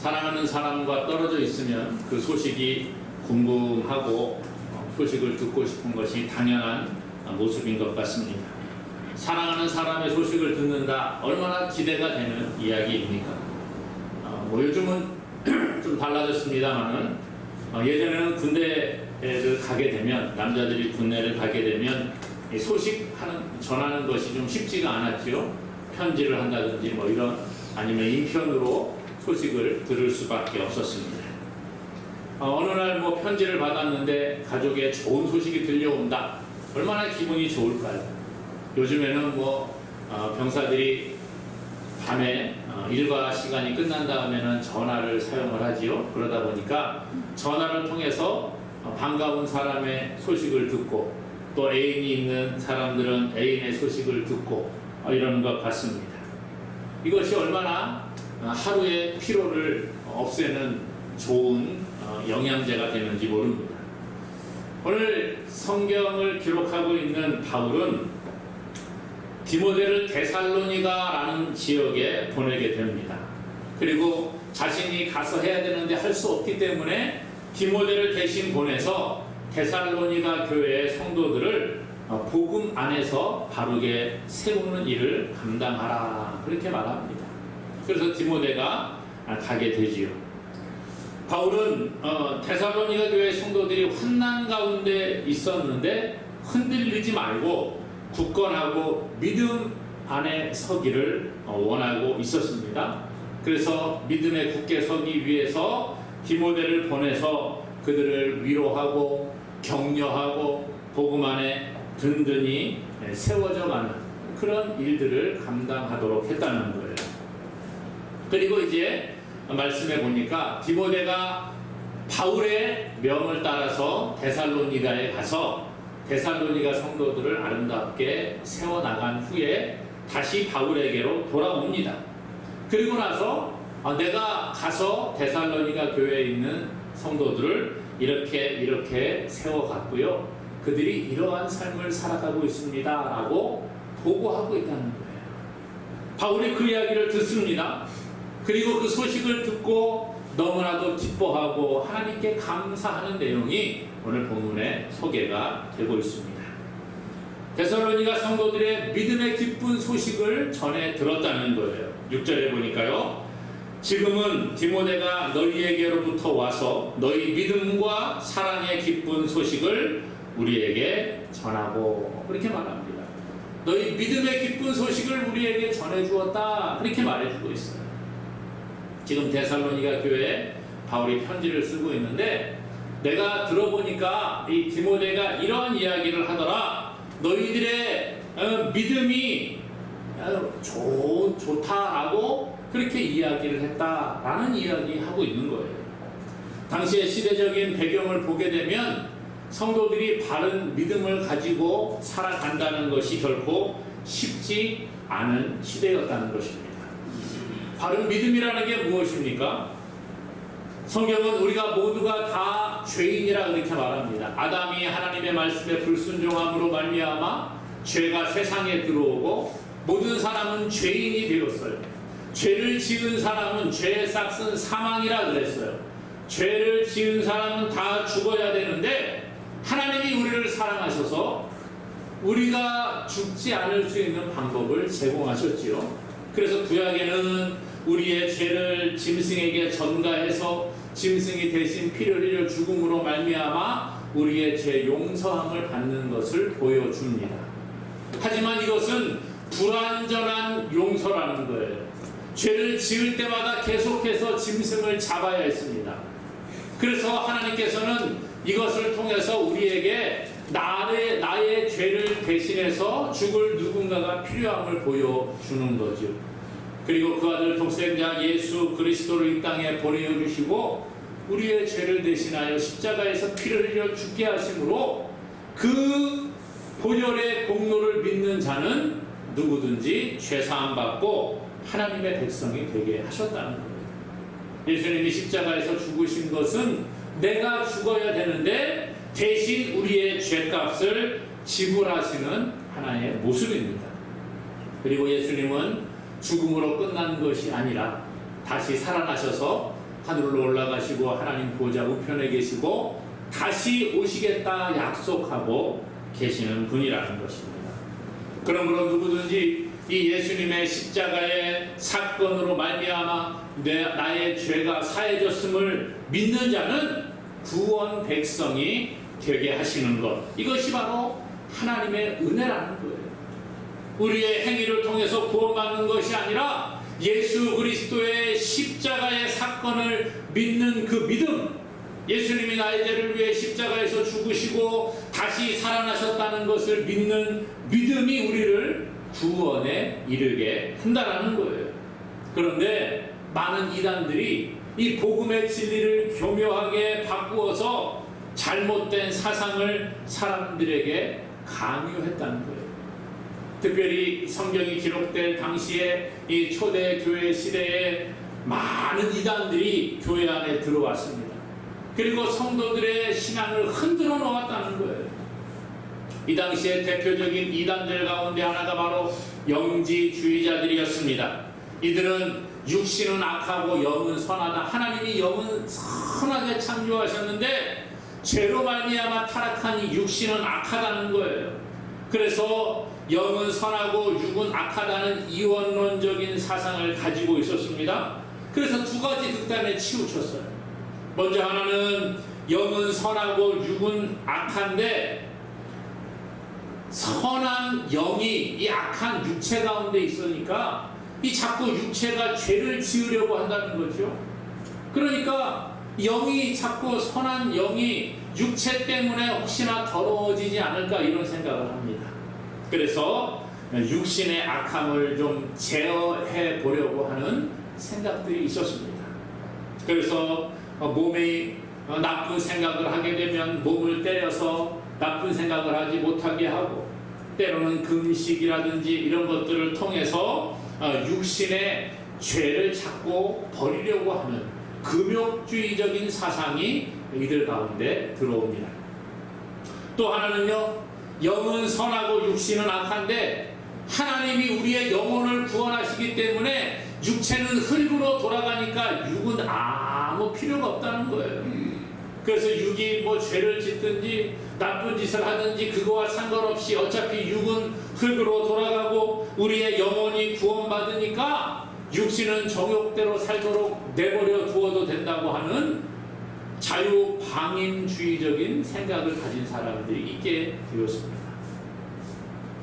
사랑하는 사람과 떨어져 있으면 그 소식이 궁금하고 어, 소식을 듣고 싶은 것이 당연한 어, 모습인 것 같습니다. 사랑하는 사람의 소식을 듣는다 얼마나 기대가 되는 이야기입니까? 어, 뭐 요즘은 좀 달라졌습니다만은 어, 예전에는 군대를 가게 되면 남자들이 군대를 가게 되면 이 소식 하는 전하는 것이 좀 쉽지가 않았죠. 편지를 한다든지 뭐 이런 아니면 인편으로 소식을 들을 수밖에 없었습니다. 어, 어느 날 뭐 편지를 받았는데 가족에 좋은 소식이 들려온다. 얼마나 기분이 좋을까요? 요즘에는 뭐 어, 병사들이 밤에 어, 일과 시간이 끝난 다음에는 전화를 사용을 하지요. 그러다 보니까 전화를 통해서 어, 반가운 사람의 소식을 듣고 또 애인이 있는 사람들은 애인의 소식을 듣고 어, 이러는 것 같습니다. 이것이 얼마나 어, 하루의 피로를 없애는 좋은 어, 영양제가 되는지 모릅니다. 오늘 성경을 기록하고 있는 바울은 디모데를 데살로니가라는 지역에 보내게 됩니다. 그리고 자신이 가서 해야 되는데 할 수 없기 때문에 디모데를 대신 보내서 데살로니가 교회의 성도들을 어, 복음 안에서 바르게 세우는 일을 감당하라 그렇게 말합니다. 그래서 디모데가 아, 가게 되지요. 바울은 어, 데살로니가 교회 성도들이 환난 가운데 있었는데 흔들리지 말고 굳건하고 믿음 안에 서기를 어, 원하고 있었습니다. 그래서 믿음에 굳게 서기 위해서 디모데를 보내서 그들을 위로하고 격려하고 복음 안에 든든히 세워져 가는 그런 일들을 감당하도록 했다는 거예요. 그리고 이제 말씀해 보니까 디모데가 바울의 명을 따라서 데살로니가에 가서 데살로니가 성도들을 아름답게 세워 나간 후에 다시 바울에게로 돌아옵니다. 그리고 나서 아, 내가 가서 데살로니가 교회에 있는 성도들을 이렇게 이렇게 세워 갔고요. 그들이 이러한 삶을 살아가고 있습니다 라고 보고하고 있다는 거예요. 바울이 그 이야기를 듣습니다. 그리고 그 소식을 듣고 너무나도 기뻐하고 하나님께 감사하는 내용이 오늘 본문에 소개가 되고 있습니다. 데살로니가 성도들의 믿음의 기쁜 소식을 전해 들었다는 거예요. 6절에 보니까요. 지금은 디모데가 너희에게로부터 와서 너희 믿음과 사랑의 기쁜 소식을 우리에게 전하고 그렇게 말합니다. 너희 믿음의 기쁜 소식을 우리에게 전해 주었다. 그렇게 말해 주고 있어요. 지금 데살로니가 교회에 바울이 편지를 쓰고 있는데 내가 들어보니까 이 디모데가 이런 이야기를 하더라. 너희들의 어, 믿음이 어, 좋, 좋다라고 그렇게 이야기를 했다라는 이야기 하고 있는 거예요. 당시의 시대적인 배경을 보게 되면 성도들이 바른 믿음을 가지고 살아간다는 것이 결코 쉽지 않은 시대였다는 것입니다. 바른 믿음이라는 게 무엇입니까? 성경은 우리가 모두가 다 죄인이라 그렇게 말합니다. 아담이 하나님의 말씀에 불순종함으로 말미암아 죄가 세상에 들어오고 모든 사람은 죄인이 되었어요. 죄를 지은 사람은 죄의 싹은 사망이라 그랬어요. 죄를 지은 사람은 다 죽어야 되는데 하나님이 우리를 사랑하셔서 우리가 죽지 않을 수 있는 방법을 제공하셨지요. 그래서 구약에는 우리의 죄를 짐승에게 전가해서 짐승이 대신 피를 흘려 죽음으로 말미암아 우리의 죄 용서함을 받는 것을 보여줍니다. 하지만 이것은 불완전한 용서라는 거예요. 죄를 지을 때마다 계속해서 짐승을 잡아야 했습니다. 그래서 하나님께서는 이것을 통해서 우리에게 나의, 나의 죄를 대신해서 죽을 누군가가 필요함을 보여주는 거죠. 그리고 그 아들 독생자 예수 그리스도를 이 땅에 보내주시고 우리의 죄를 대신하여 십자가에서 피를 흘려 죽게 하심으로 그 보혈의 공로를 믿는 자는 누구든지 죄사함 받고 하나님의 백성이 되게 하셨다는 거예요. 예수님이 십자가에서 죽으신 것은 내가 죽어야 되는데 대신 우리의 죄값을 지불하시는 하나의 모습입니다. 그리고 예수님은 죽음으로 끝난 것이 아니라 다시 살아나셔서 하늘로 올라가시고 하나님 보좌 우편에 계시고 다시 오시겠다 약속하고 계시는 분이라는 것입니다. 그러므로 누구든지 이 예수님의 십자가의 사건으로 말미암아 내 나의 죄가 사해졌음을 믿는 자는 구원 백성이 되게 하시는 것 이것이 바로 하나님의 은혜라는 거예요. 우리의 행위를 통해서 구원받는 것이 아니라 예수 그리스도의 십자가의 사건을 믿는 그 믿음, 예수님이 나의 죄를 위해 십자가에서 죽으시고 다시 살아나셨다는 것을 믿는 믿음이 우리를 구원에 이르게 한다라는 거예요. 그런데 많은 이단들이 이 복음의 진리를 교묘하게 바꾸어서 잘못된 사상을 사람들에게 강요했다는 거예요. 특별히 성경이 기록될 당시에 이 초대 교회 시대에 많은 이단들이 교회 안에 들어왔습니다. 그리고 성도들의 신앙을 흔들어 놓았다는 거예요. 이 당시에 대표적인 이단들 가운데 하나가 바로 영지주의자들이었습니다. 이들은 육신은 악하고 영은 선하다. 하나님이 영은 선하게 창조하셨는데 죄로 말미암아 타락한 이 육신은 악하다는 거예요. 그래서 영은 선하고 육은 악하다는 이원론적인 사상을 가지고 있었습니다. 그래서 두 가지 극단에 치우쳤어요. 먼저 하나는 영은 선하고 육은 악한데 선한 영이 이 악한 육체 가운데 있으니까 이 자꾸 육체가 죄를 지으려고 한다는 거죠. 그러니까 영이 자꾸 선한 영이 육체 때문에 혹시나 더러워지지 않을까 이런 생각을 합니다. 그래서 육신의 악함을 좀 제어해 보려고 하는 생각들이 있었습니다. 그래서 몸이 나쁜 생각을 하게 되면 몸을 때려서 나쁜 생각을 하지 못하게 하고 때로는 금식이라든지 이런 것들을 통해서 육신의 죄를 찾고 버리려고 하는 금욕주의적인 사상이 이들 가운데 들어옵니다. 또 하나는요, 영은 선하고 육신은 악한데 하나님이 우리의 영혼을 구원하시기 때문에 육체는 흙으로 돌아가니까 육은 아무 필요가 없다는 거예요. 그래서 육이 뭐 죄를 짓든지 나쁜 짓을 하든지 그거와 상관없이 어차피 육은 흙으로 돌아가고 우리의 영혼이 구원받으니까 육신은 정욕대로 살도록 내버려 두어도 된다고 하는 자유방임주의적인 생각을 가진 사람들이 있게 되었습니다.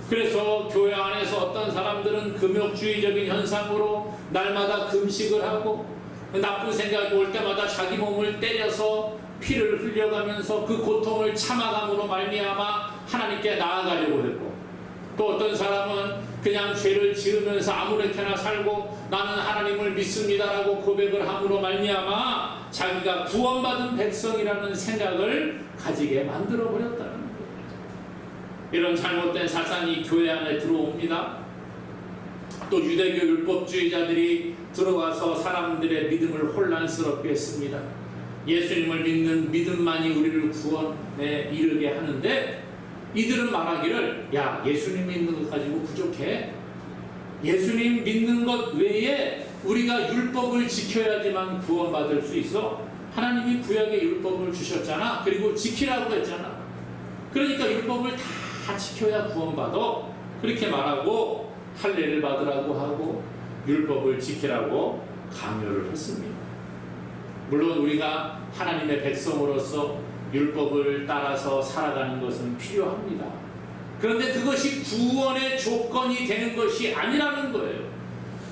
그래서 교회 안에서 어떤 사람들은 금욕주의적인 현상으로 날마다 금식을 하고 나쁜 생각이 올 때마다 자기 몸을 때려서 피를 흘려가면서 그 고통을 참아감으로 말미암아 하나님께 나아가려고 했고 또 어떤 사람은 그냥 죄를 지으면서 아무렇게나 살고 나는 하나님을 믿습니다라고 고백을 함으로 말미암아 자기가 구원받은 백성이라는 생각을 가지게 만들어 버렸다는 거예요. 이런 잘못된 사상이 교회 안에 들어옵니다. 또 유대교 율법주의자들이 들어와서 사람들의 믿음을 혼란스럽게 했습니다. 예수님을 믿는 믿음만이 우리를 구원에 이르게 하는데 이들은 말하기를 야 예수님 믿는 것 가지고 부족해 예수님 믿는 것 외에 우리가 율법을 지켜야지만 구원받을 수 있어. 하나님이 구약의 율법을 주셨잖아. 그리고 지키라고 했잖아. 그러니까 율법을 다 지켜야 구원받아 그렇게 말하고 할례를 받으라고 하고 율법을 지키라고 강요를 했습니다. 물론 우리가 하나님의 백성으로서 율법을 따라서 살아가는 것은 필요합니다. 그런데 그것이 구원의 조건이 되는 것이 아니라는 거예요.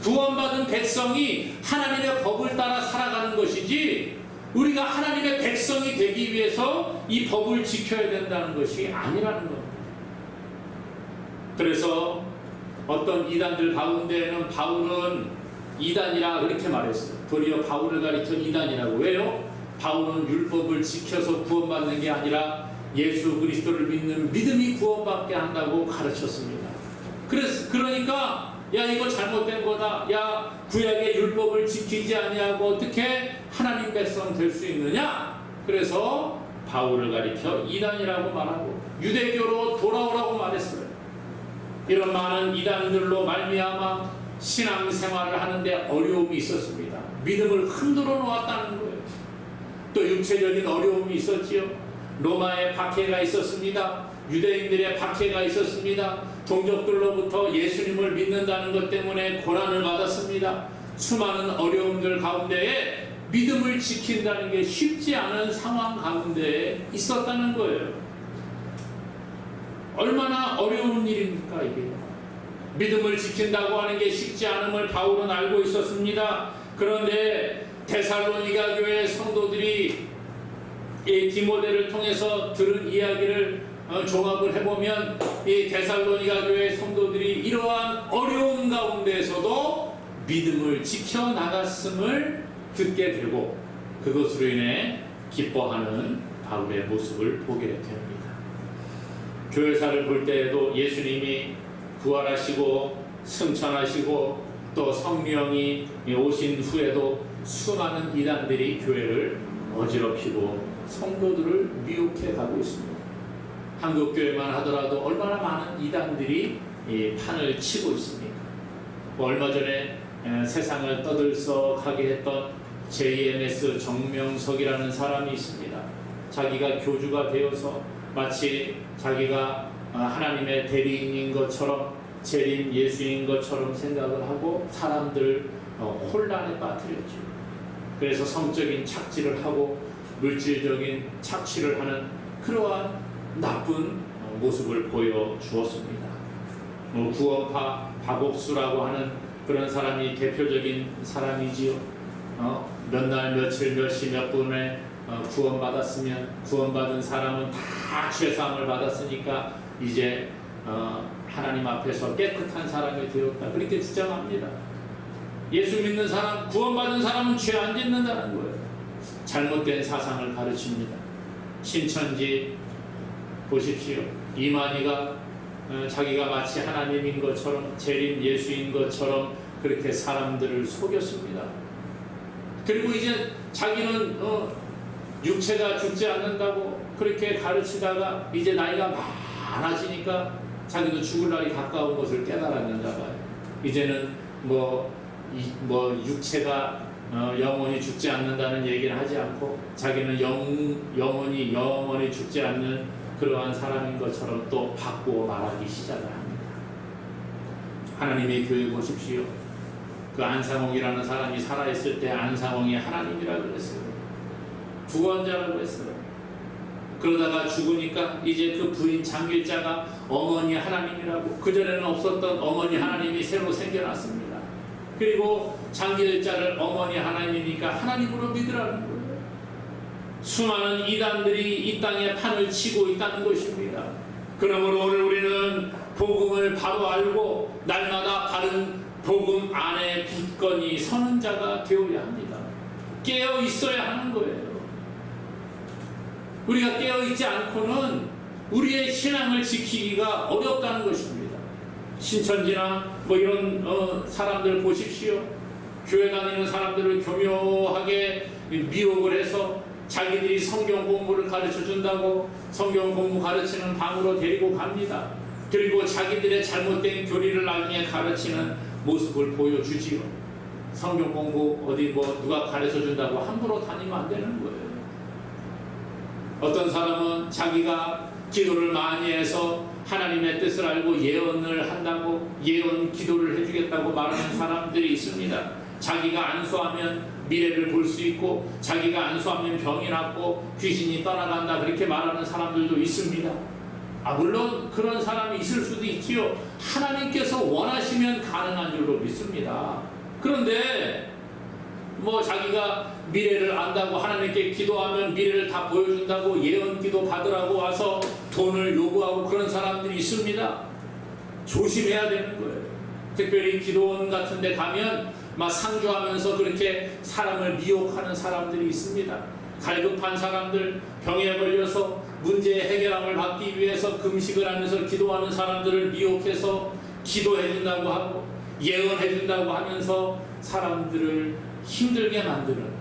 구원받은 백성이 하나님의 법을 따라 살아가는 것이지 우리가 하나님의 백성이 되기 위해서 이 법을 지켜야 된다는 것이 아니라는 겁니다. 그래서 어떤 이단들 가운데에는 바울은 이단이라 그렇게 말했어요. 도리어 바울을 가리켜 이단이라고 왜요? 바울은 율법을 지켜서 구원받는 게 아니라 예수 그리스도를 믿는 믿음이 구원받게 한다고 가르쳤습니다. 그래서 그러니까 야 이거 잘못된 거다. 야 구약의 율법을 지키지 아니하고 어떻게 하나님 백성 될 수 있느냐? 그래서 바울을 가리켜 이단이라고 말하고 유대교로 돌아오라고 말했어요. 이런 많은 이단들로 말미암아 신앙생활을 하는데 어려움이 있었습니다. 믿음을 흔들어 놓았다는 거예요. 또 육체적인 어려움이 있었지요. 로마의 박해가 있었습니다. 유대인들의 박해가 있었습니다. 동족들로부터 예수님을 믿는다는 것 때문에 고난을 받았습니다. 수많은 어려움들 가운데에 믿음을 지킨다는 게 쉽지 않은 상황 가운데에 있었다는 거예요. 얼마나 어려운 일입니까, 이게? 믿음을 지킨다고 하는 게 쉽지 않음을 바울은 알고 있었습니다. 그런데 데살로니가 교회 성도들이 이 디모데를 통해서 들은 이야기를 어, 종합을 해보면 이 데살로니가 교회 성도들이 이러한 어려움 가운데서도 믿음을 지켜 나갔음을 듣게 되고 그것으로 인해 기뻐하는 바울의 모습을 보게 됩니다. 교회사를 볼 때에도 예수님이 부활하시고 승천하시고 또 성령이 오신 후에도 수많은 이단들이 교회를 어지럽히고 성도들을 미혹해 가고 있습니다. 한국 교회만 하더라도 얼마나 많은 이단들이 이 판을 치고 있습니까? 뭐 얼마 전에 에, 세상을 떠들썩하게 했던 JMS 정명석이라는 사람이 있습니다. 자기가 교주가 되어서 마치 자기가 아, 하나님의 대리인인 것처럼 재림 예수인 것처럼 생각을 하고 사람들을 어, 혼란에 빠뜨렸죠. 그래서 성적인 착취를 하고 물질적인 착취를 하는 그러한 나쁜 어, 모습을 보여 주었습니다. 뭐 구원파 박옥수라고 하는 그런 사람이 대표적인 사람이지요. 어, 몇 날, 며칠, 몇 시, 몇 분에 어, 구원받았으면 구원받은 사람은 다 죄사함을 받았으니까 이제 어, 하나님 앞에서 깨끗한 사람이 되었다. 그렇게 주장합니다. 예수 믿는 사람, 구원받은 사람은 죄 안 짓는다는 거예요. 잘못된 사상을 가르칩니다. 신천지 보십시오. 이만희가 어, 자기가 마치 하나님인 것처럼 재림 예수인 것처럼 그렇게 사람들을 속였습니다. 그리고 이제 자기는 어, 육체가 죽지 않는다고 그렇게 가르치다가 이제 나이가 많아지니까 자기도 죽을 날이 가까운 것을 깨달았는가 봐요. 이제는 뭐, 이, 뭐 육체가 어, 영원히 죽지 않는다는 얘기를 하지 않고 자기는 영, 영원히 영원히 죽지 않는 그러한 사람인 것처럼 또 바꾸어 말하기 시작을 합니다. 하나님의 교회 보십시오. 그 안상홍이라는 사람이 살아있을 때 안상홍이 하나님이라고 그랬어요. 구원자라고 했어요. 그러다가 죽으니까 이제 그 부인 장길자가 어머니 하나님이라고 그전에는 없었던 어머니 하나님이 새로 생겨났습니다. 그리고 장길자를 어머니 하나님이니까 하나님으로 믿으라는 거예요. 수많은 이단들이 이 땅에 판을 치고 있다는 것입니다. 그러므로 오늘 우리는 복음을 바로 알고 날마다 바른 복음 안에 굳건히 서는 자가 되어야 합니다. 깨어 있어야 하는 거예요. 우리가 깨어 있지 않고는 우리의 신앙을 지키기가 어렵다는 것입니다. 신천지나 뭐 이런 어, 사람들 보십시오. 교회 다니는 사람들을 교묘하게 미혹을 해서 자기들이 성경 공부를 가르쳐 준다고 성경 공부 가르치는 방으로 데리고 갑니다. 그리고 자기들의 잘못된 교리를 나중에 가르치는 모습을 보여주지요. 성경 공부 어디 뭐 누가 가르쳐 준다고 함부로 다니면 안 되는 거예요. 어떤 사람은 자기가 기도를 많이 해서 하나님의 뜻을 알고 예언을 한다고 예언 기도를 해주겠다고 말하는 사람들이 있습니다. 자기가 안수하면 미래를 볼 수 있고 자기가 안수하면 병이 낫고 귀신이 떠나간다 그렇게 말하는 사람들도 있습니다. 아 물론 그런 사람이 있을 수도 있지요. 하나님께서 원하시면 가능한 줄로 믿습니다. 그런데 뭐 자기가 미래를 안다고 하나님께 기도하면 미래를 다 보여준다고 예언 기도 받으라고 와서 돈을 요구하고 그런 사람들이 있습니다. 조심해야 되는 거예요. 특별히 기도원 같은 데 가면 막 상주하면서 그렇게 사람을 미혹하는 사람들이 있습니다. 갈급한 사람들, 병에 걸려서 문제 해결함을 받기 위해서 금식을 하면서 기도하는 사람들을 미혹해서 기도해준다고 하고 예언해준다고 하면서 사람들을 힘들게 만드는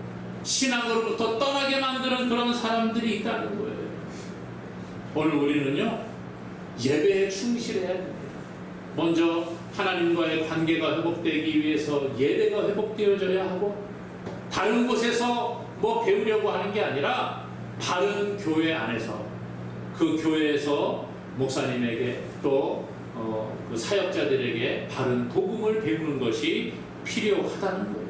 신앙으로부터 떠나게 만드는 그런 사람들이 있다는 거예요. 오늘 우리는요 예배에 충실해야 됩니다. 먼저 하나님과의 관계가 회복되기 위해서 예배가 회복되어져야 하고 다른 곳에서 뭐 배우려고 하는 게 아니라 바른 교회 안에서 그 교회에서 목사님에게 또 어, 그 사역자들에게 바른 복음을 배우는 것이 필요하다는 거예요.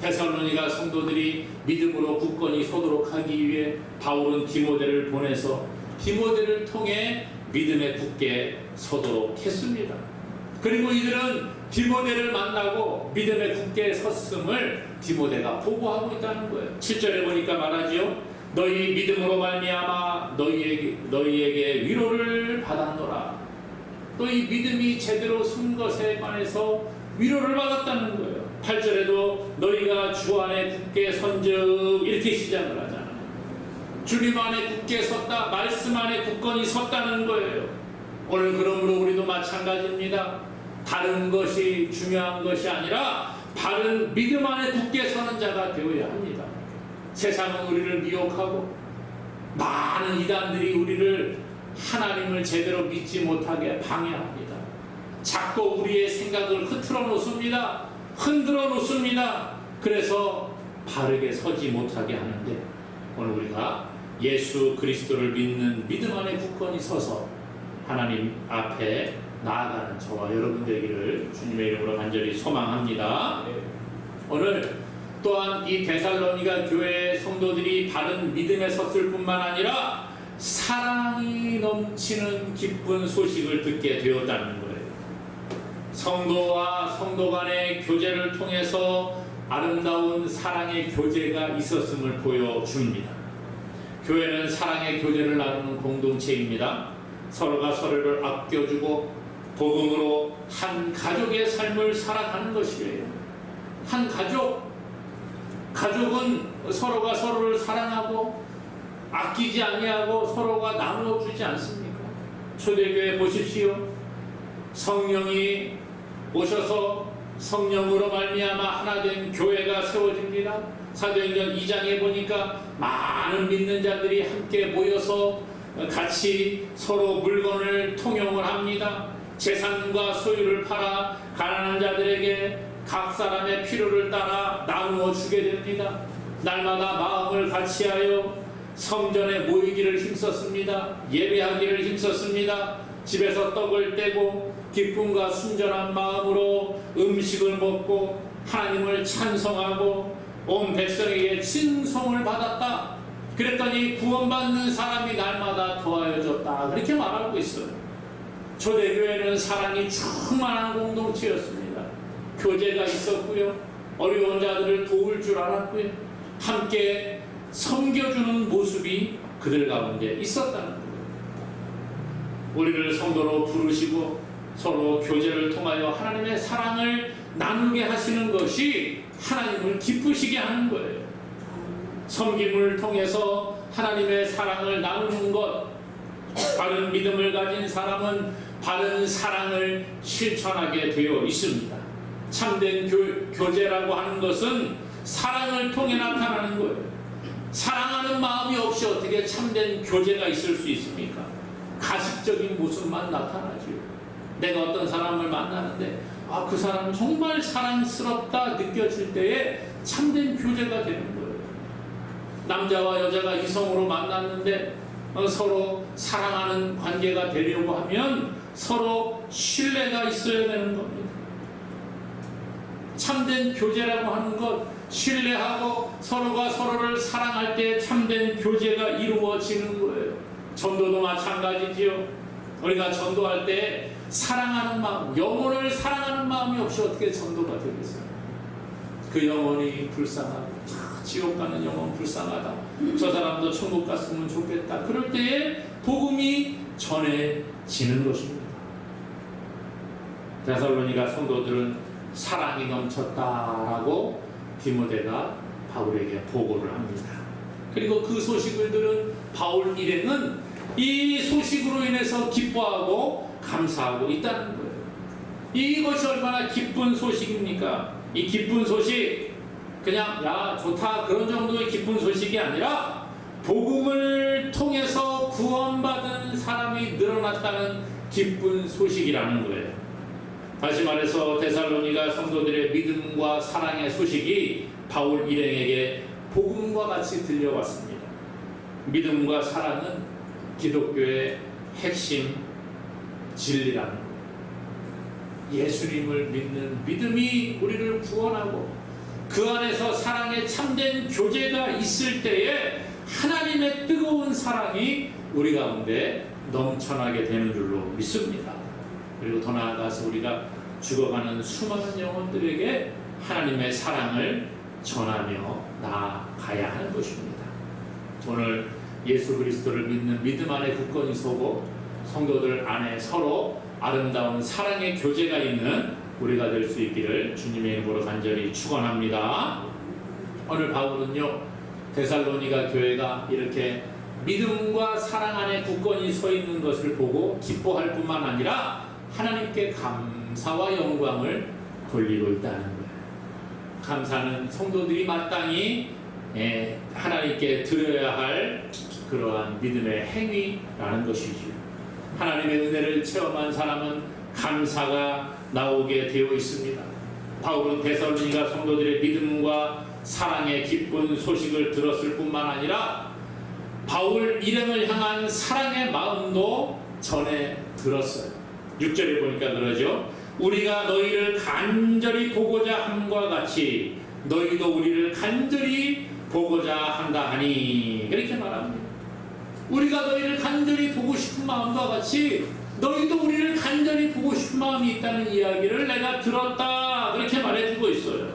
데살로니가 성도들이 믿음으로 굳건히 서도록 하기 위해 바울은 디모데를 보내서 디모데를 통해 믿음에 굳게 서도록 했습니다. 그리고 이들은 디모데를 만나고 믿음에 굳게 섰음을 디모데가 보고하고 있다는 거예요. 7절에 보니까 말하지요. 너희 믿음으로 말미암아 너희에게 너희에게 위로를 받았노라. 또 이 믿음이 제대로 쓴 것에 관해서 위로를 받았다는 거예요. 8절에도 너희가 주 안에 굳게 선즉 이렇게 시작을 하잖아요. 주님 안에 굳게 섰다, 말씀 안에 굳건히 섰다는 거예요. 오늘 그러므로 우리도 마찬가지입니다. 다른 것이 중요한 것이 아니라 바른 믿음 안에 굳게 서는 자가 되어야 합니다. 세상은 우리를 미혹하고 많은 이단들이 우리를 하나님을 제대로 믿지 못하게 방해합니다. 자꾸 우리의 생각을 흐트러 놓습니다. 흔들어 놓습니다. 그래서 바르게 서지 못하게 하는데 오늘 우리가 예수 그리스도를 믿는 믿음 안에 굳건히 서서 하나님 앞에 나아가는 저와 여러분 되기를 주님의 이름으로 간절히 소망합니다. 오늘 또한 이 데살로니가 교회 성도들이 바른 믿음에 섰을 뿐만 아니라 사랑이 넘치는 기쁜 소식을 듣게 되었다는 거예요. 성도와 성도 간의 교제를 통해서 아름다운 사랑의 교제가 있었음을 보여줍니다. 교회는 사랑의 교제를 나누는 공동체입니다. 서로가 서로를 아껴주고 복음으로 한 가족의 삶을 살아가는 것이에요. 한 가족, 가족은 서로가 서로를 사랑하고 아끼지 아니하고 서로가 나누어 주지 않습니까? 초대교회 보십시오. 성령이 오셔서 성령으로 말미암아 하나 된 교회가 세워집니다. 사도행전 2장에 보니까 많은 믿는 자들이 함께 모여서 같이 서로 물건을 통용을 합니다. 재산과 소유를 팔아 가난한 자들에게 각 사람의 필요를 따라 나누어 주게 됩니다. 날마다 마음을 같이하여 성전에 모이기를 힘썼습니다. 예배하기를 힘썼습니다. 집에서 떡을 떼고 기쁨과 순전한 마음으로 음식을 먹고 하나님을 찬송하고 온 백성에게 칭송을 받았다. 그랬더니 구원받는 사람이 날마다 더하여졌다. 그렇게 말하고 있어요. 초대교회는 사랑이 충만한 공동체였습니다. 교제가 있었고요. 어려운 자들을 도울 줄 알았고요. 함께 섬겨주는 모습이 그들 가운데 있었다는 거예요. 우리를 성도로 부르시고 서로 교제를 통하여 하나님의 사랑을 나누게 하시는 것이 하나님을 기쁘시게 하는 거예요. 섬김을 통해서 하나님의 사랑을 나누는 것, 바른 믿음을 가진 사람은 바른 사랑을 실천하게 되어 있습니다. 참된 교, 교제라고 하는 것은 사랑을 통해 나타나는 거예요. 사랑하는 마음이 없이 어떻게 참된 교제가 있을 수 있습니까? 가식적인 모습만 나타나지요. 내가 어떤 사람을 만나는데 아, 그 사람 정말 사랑스럽다 느껴질 때에 참된 교제가 되는 거예요. 남자와 여자가 이성으로 만났는데 어, 서로 사랑하는 관계가 되려고 하면 서로 신뢰가 있어야 되는 겁니다. 참된 교제라고 하는 것, 신뢰하고 서로가 서로를 사랑할 때 참된 교제가 이루어지는 거예요. 전도도 마찬가지지요. 우리가 전도할 때 사랑하는 마음, 영혼을 사랑하는 마음이 없이 어떻게 전도가 되겠어요? 그 영혼이 불쌍하고, 차, 지옥 가는 영혼 불쌍하다. 저 사람도 천국 갔으면 좋겠다. 그럴 때에 복음이 전해지는 것입니다. 데살로니가 성도들은 사랑이 넘쳤다라고 디모데가 바울에게 보고를 합니다. 그리고 그 소식을 들은 바울 일행은 이 소식으로 인해서 기뻐하고 감사하고 있다는 거예요. 이것이 얼마나 기쁜 소식입니까? 이 기쁜 소식 그냥 야 좋다 그런 정도의 기쁜 소식이 아니라 복음을 통해서 구원받은 사람이 늘어났다는 기쁜 소식이라는 거예요. 다시 말해서 데살로니가 성도들의 믿음과 사랑의 소식이 바울 일행에게 복음과 같이 들려왔습니다. 믿음과 사랑은 기독교의 핵심 진리라는 것. 예수님을 믿는 믿음이 우리를 구원하고 그 안에서 사랑의 참된 교제가 있을 때에 하나님의 뜨거운 사랑이 우리 가운데 넘쳐나게 되는 줄로 믿습니다. 그리고 더 나아가서 우리가 죽어가는 수많은 영혼들에게 하나님의 사랑을 전하며 나아가야 하는 것입니다. 오늘 예수 그리스도를 믿는 믿음 안에 굳건히 서고 성도들 안에 서로 아름다운 사랑의 교제가 있는 우리가 될 수 있기를 주님의 이름으로 간절히 축원합니다. 오늘 바울은요 데살로니가 교회가 이렇게 믿음과 사랑 안에 굳건히 서 있는 것을 보고 기뻐할 뿐만 아니라 하나님께 감 사와 영광을 돌리고 있다는 거예요. 감사는 성도들이 마땅히 예, 하나님께 드려야 할 그러한 믿음의 행위라는 것이지요. 하나님의 은혜를 체험한 사람은 감사가 나오게 되어 있습니다. 바울은 데살로니가 성도들의 믿음과 사랑의 기쁜 소식을 들었을 뿐만 아니라 바울 일행을 향한 사랑의 마음도 전해 들었어요. 6절에 보니까 그러죠. 우리가 너희를 간절히 보고자 함과 같이 너희도 우리를 간절히 보고자 한다 하니 그렇게 말합니다. 우리가 너희를 간절히 보고 싶은 마음과 같이 너희도 우리를 간절히 보고 싶은 마음이 있다는 이야기를 내가 들었다 그렇게 말해주고 있어요.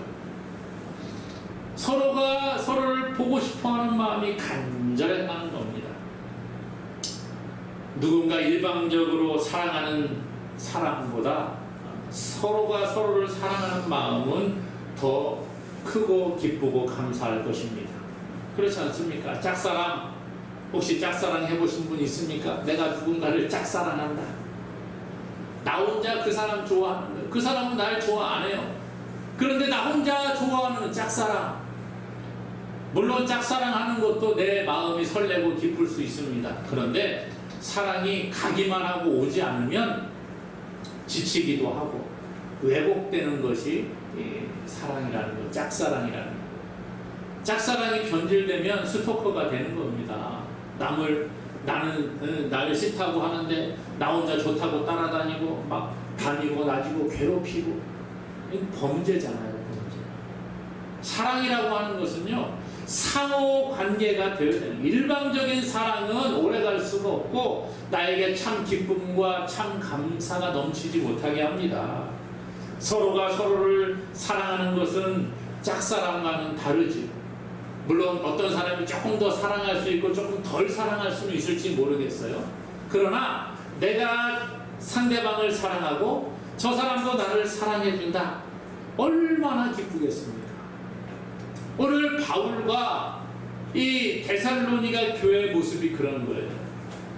서로가 서로를 보고 싶어하는 마음이 간절했다는 겁니다. 누군가 일방적으로 사랑하는 사랑보다 서로가 서로를 사랑하는 마음은 더 크고 기쁘고 감사할 것입니다. 그렇지 않습니까? 짝사랑 혹시 짝사랑 해보신 분 있습니까? 내가 누군가를 짝사랑한다. 나 혼자 그 사람 좋아하는 그 사람은 날 좋아 안 해요. 그런데 나 혼자 좋아하는 짝사랑. 물론 짝사랑하는 것도 내 마음이 설레고 기쁠 수 있습니다. 그런데 사랑이 가기만 하고 오지 않으면 지치기도 하고 왜곡되는 것이 이 사랑이라는 것, 짝사랑이라는 것. 짝사랑이 변질되면 스토커가 되는 겁니다. 남을 나는 어, 나를 싫다고 하는데 나 혼자 좋다고 따라다니고 막 다니고 나지고 괴롭히고 이 범죄잖아요. 범죄. 사랑이라고 하는 것은요 상호 관계가 되어야 되는 일방적인 사랑은 수가 없고 나에게 참 기쁨과 참 감사가 넘치지 못하게 합니다. 서로가 서로를 사랑하는 것은 짝사랑과는 다르지. 물론 어떤 사람이 조금 더 사랑할 수 있고 조금 덜 사랑할 수는 있을지 모르겠어요. 그러나 내가 상대방을 사랑하고 저 사람도 나를 사랑해준다. 얼마나 기쁘겠습니까? 오늘 바울과 이 데살로니가 교회의 모습이 그런 거예요.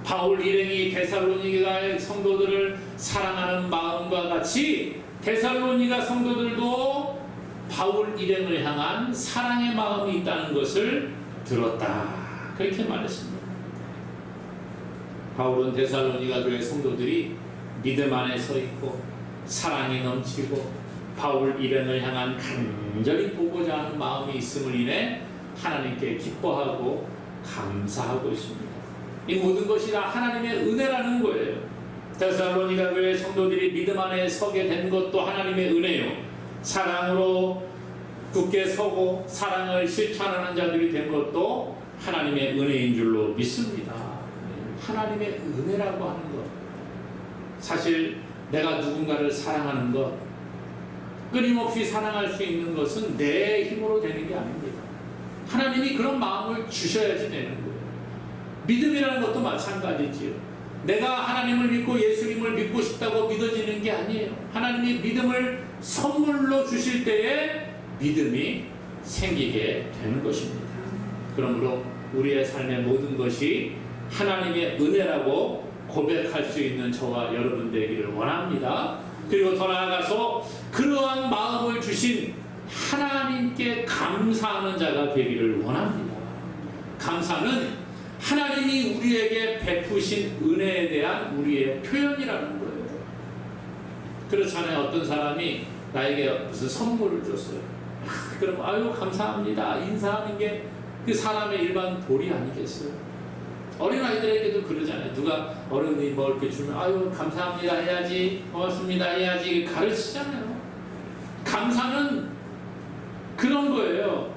바울 일행이 데살로니가 성도들을 사랑하는 마음과 같이 데살로니가 성도들도 바울 일행을 향한 사랑의 마음이 있다는 것을 들었다. 그렇게 말했습니다. 바울은 데살로니가 교회 성도들이 믿음 안에 서 있고 사랑이 넘치고 바울 일행을 향한 간절히 보고자 하는 마음이 있음을 인해 하나님께 기뻐하고 감사하고 있습니다. 이 모든 것이 다 하나님의 은혜라는 거예요. 데살로니가 교회 성도들이 믿음 안에 서게 된 것도 하나님의 은혜요. 사랑으로 굳게 서고 사랑을 실천하는 자들이 된 것도 하나님의 은혜인 줄로 믿습니다. 하나님의 은혜라고 하는 것. 사실 내가 누군가를 사랑하는 것, 끊임없이 사랑할 수 있는 것은 내 힘으로 되는 게 아닙니다. 하나님이 그런 마음을 주셔야지 되는 거예요. 믿음이라는 것도 마찬가지지요. 내가 하나님을 믿고 예수님을 믿고 싶다고 믿어지는 게 아니에요. 하나님이 믿음을 선물로 주실 때에 믿음이 생기게 되는 것입니다. 그러므로 우리의 삶의 모든 것이 하나님의 은혜라고 고백할 수 있는 저와 여러분 되기를 원합니다. 그리고 더 나아가서 그러한 마음을 주신 하나님께 감사하는 자가 되기를 원합니다. 감사는 하나님이 우리에게 베푸신 은혜에 대한 우리의 표현이라는 거예요. 그렇잖아요. 어떤 사람이 나에게 무슨 선물을 줬어요. 그럼 아유 감사합니다 인사하는 게 그 사람의 일반 도리 아니겠어요? 어린 아이들에게도 그러잖아요. 누가 어른이 뭐 이렇게 주면 아유 감사합니다 해야지 고맙습니다 해야지 가르치잖아요. 감사는 그런 거예요.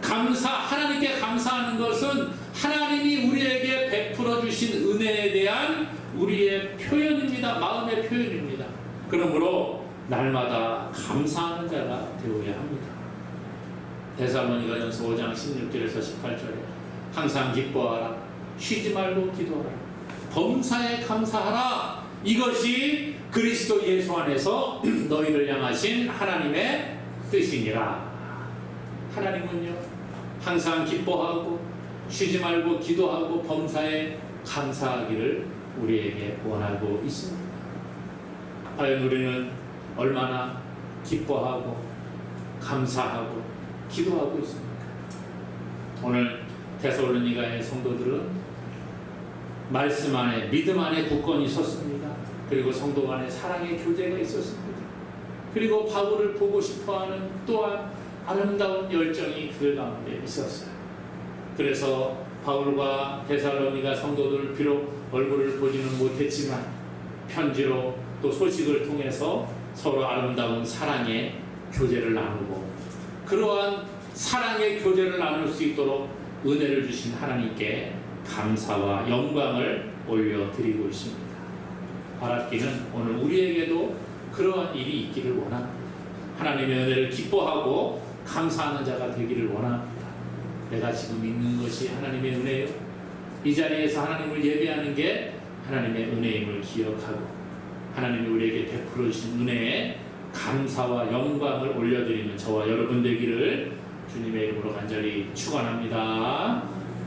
감사 하나님께 감사하는 것은 하나님이 우리에게 베풀어 주신 은혜에 대한 우리의 표현입니다. 마음의 표현입니다. 그러므로 날마다 감사하는 자가 되어야 합니다. 대사로니가 전서 5장 16절에서 18절에 항상 기뻐하라 쉬지 말고 기도하라 범사에 감사하라 이것이 그리스도 예수 안에서 너희를 향하신 하나님의 뜻이니라 하나님은요 항상 기뻐하고 쉬지 말고 기도하고 범사에 감사하기를 우리에게 원하고 있습니다 과연 우리는 얼마나 기뻐하고 감사하고 기도하고 있습니까? 오늘 데살로니가의 성도들은 말씀 안에 믿음 안에 굳건히 섰습니다. 그리고 성도 간에 사랑의 교제가 있었습니다. 그리고 바울을 보고 싶어하는 또한 아름다운 열정이 그 가운데 있었어요. 그래서 바울과 데살로니가 성도들 비록 얼굴을 보지는 못했지만 편지로 또 소식을 통해서 서로 아름다운 사랑의 교제를 나누고 그러한 사랑의 교제를 나눌 수 있도록 은혜를 주신 하나님께 감사와 영광을 올려드리고 있습니다. 바랍기는 오늘 우리에게도 그러한 일이 있기를 원합니다. 하나님의 은혜를 기뻐하고 감사하는 자가 되기를 원합니다. 내가 지금 있는 것이 하나님의 은혜요. 이 자리에서 하나님을 예배하는 게 하나님의 은혜임을 기억하고 하나님이 우리에게 베풀어 주신 은혜에 감사와 영광을 올려드리는 저와 여러분 되기를 주님의 이름으로 간절히 축원합니다.